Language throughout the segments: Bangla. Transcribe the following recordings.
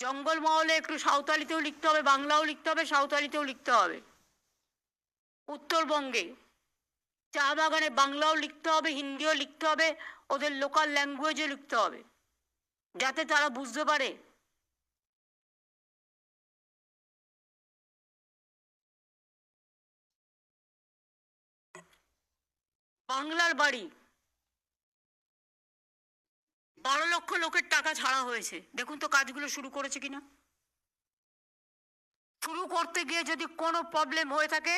জঙ্গলমহলে একটু সাঁওতালিতেও লিখতে হবে, বাংলাও লিখতে হবে, সাঁওতালিতেও লিখতে হবে। উত্তরবঙ্গে চা বাগানে বাংলাও লিখতে হবে, হিন্দিও লিখতে হবে, ওদের লোকাল ল্যাঙ্গুয়েজও লিখতে হবে, যাতে তারা বুঝতে পারে। বাংলার বাড়ি বারো লক্ষ লোকের টাকা ছাড়া হয়েছে। দেখুন তো কাজগুলো শুরু করেছে কিনা। শুরু করতে গিয়ে যদি কোনো প্রবলেম হয়ে থাকে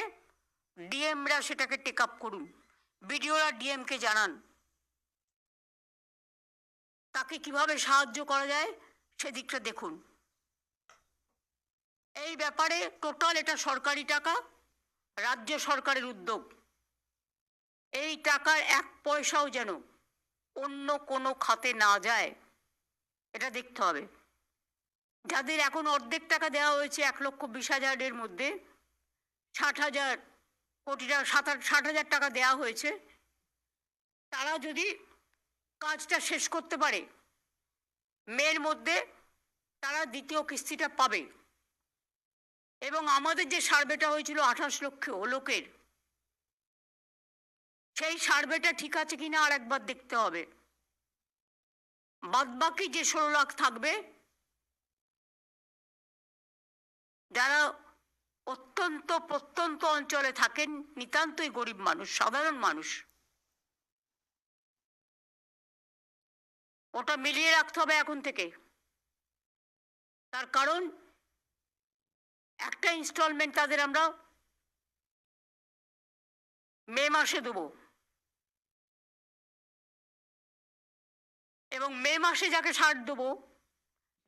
ডিএমরা সেটাকে টেক আপ করুন। বিডিওরা ডিএমকে জানান। তাকে কীভাবে সাহায্য করা যায়, সেদিকটা দেখুন। এই ব্যাপারে টোটাল এটা সরকারি টাকা, রাজ্য সরকারের উদ্যোগ। এই টাকার এক পয়সাও যেন অন্য কোনো খাতে না যায়, এটা দেখতে হবে। যাদের এখন অর্ধেক টাকা দেওয়া হয়েছে, এক লক্ষ বিশ হাজারের মধ্যে, ষাট হাজার কোটি টাকা, সাত ষাট হাজার টাকা দেওয়া হয়েছে, তারা যদি কাজটা শেষ করতে পারে মেয়ের মধ্যে তারা দ্বিতীয় কিস্তিটা পাবে। এবং আমাদের যে সার্ভেটা হয়েছিল আঠাশ লক্ষ লোকের সেই সার্ভেটা ঠিক আছে কিনা আর একবার দেখতে হবে। বাদবাকি যে ষোলো লাখ থাকবে, যারা অত্যন্ত প্রত্যন্ত অঞ্চলে থাকেন, নিতান্তই গরিব মানুষ, সাধারণ মানুষ। ওটা মিলিয়ে রাখতে হবে এখন থেকে। তার কারণ, একটা ইনস্টলমেন্ট তাদের আমরা মে মাসে দেবো। এবং মে মাসে যাকে ষাট দেবো,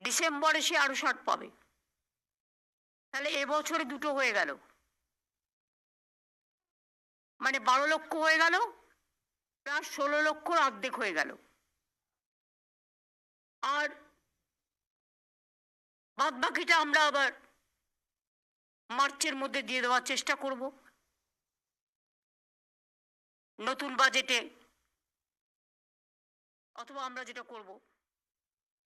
ডিসেম্বরে সে আরও ষাট পাবে। তাহলে এবছরে দুটো হয়ে গেল। মানে বারো লক্ষ হয়ে গেল, প্লাস ষোলো লক্ষর অর্ধেক হয়ে গেল। আর বাদ বাকিটা আমরা আবার মার্চের মধ্যে দিয়ে দেওয়ার চেষ্টা করব। নতুন বাজেটে অথবা আমরা যেটা করব।